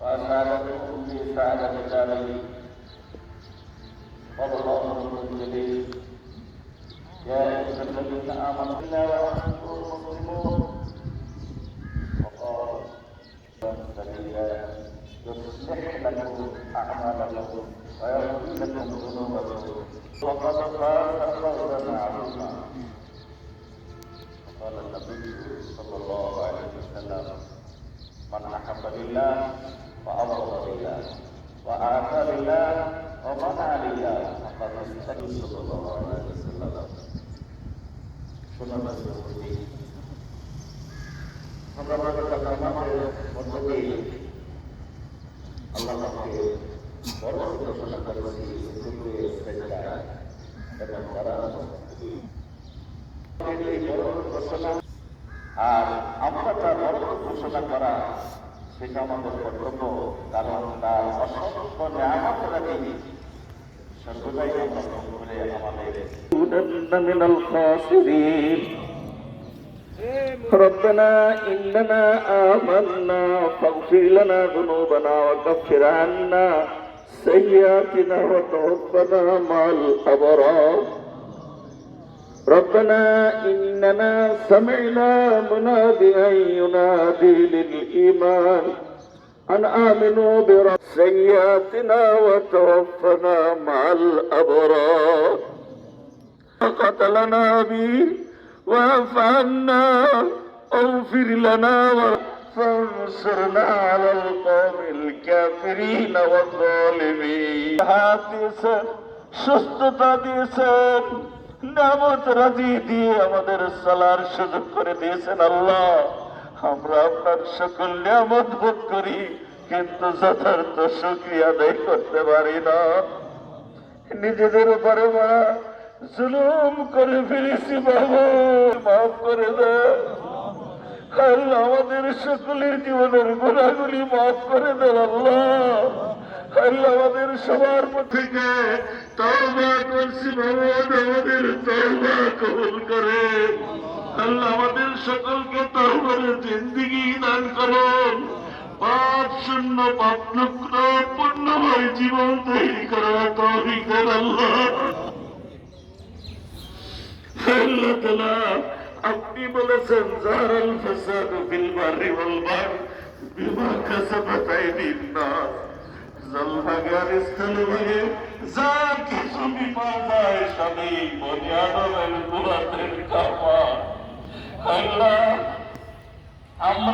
وأسعدكم في سعادة الدارين قال الله الجليل يا أيها الذين آمنوا إلا وأنتم مسلمون وقال سبيلا يصلح لكم أعمالكم ويغفر لكم ذنوبكم وقد فاز فوزا عظيما قال النبي صلى الله عليه وسلم من أحب لله وأبغض لله وآتى لله ومنع لله فقد استجب صلى الله عليه وسلم সুন্নত উপস্থিতি আমরা আমাদের আমাদের মধ্য দিয়ে আল্লাহ পাককে বড় ঘোষণা করেছি শুক্রিয় শ্রেষ্ঠা এবং তারা এই বড় ঘোষণা আর আমরা তার বড় ঘোষণা করা সেটা আমাদের কর্তব্য কারণ তার অসংখ্য নিয়ামত রাখি সর্বদাই আমরা গ্রহণ করে আমাদের من الخاسرين ربنا إننا آمنا فاغفر لنا ذنوبنا وكفر عنا سيئاتنا وتوفنا مع الأبرار ربنا إننا سمعنا مناديا ينادي للإيمان أن آمنوا برب سيئاتنا وتوفنا مع الأبرار قتلنا به واعف عنا اغفر لنا فانصرنا على القوم الكافرين والظالمين হাত দিয়েছেন সুস্থতা দিয়েছেন নামত রাজি দিয়ে আমাদের চলার সুযোগ করে দিয়েছেন আল্লাহ। আমরা আপনার সকল নিয়ামত ভোগ করি, কিন্তু যথার্থ সুক্রিয়া আদায় করতে পারি না। নিজেদের উপরে মারা জুলুম করে ফেলেছি, বাবু। মাফ করে দে আল্লাহ আমাদের সকলের জীবনের গোড়াগুলি মাফ করে দেন, আল্লাহ। আমাদের সবার থেকে আমাদের কবুল করে। আল্লাহ আমাদের সকলকে তওবার জিন্দিগি দান করুন। পাপ শূন্য, পাপ মুক্ত পূর্ণময় জীবন তৈরি করার তৌফিক আপনি বলেছেন জাহারাল ফাসাদু ফিল বাররি ওয়াল বাহর বিমা কাসাবাত আইদিন জলভাগার স্থলে ভাগে যা কিছু বিপদ যায় সবই বনি আদমের কামা আল্লাহ আমরা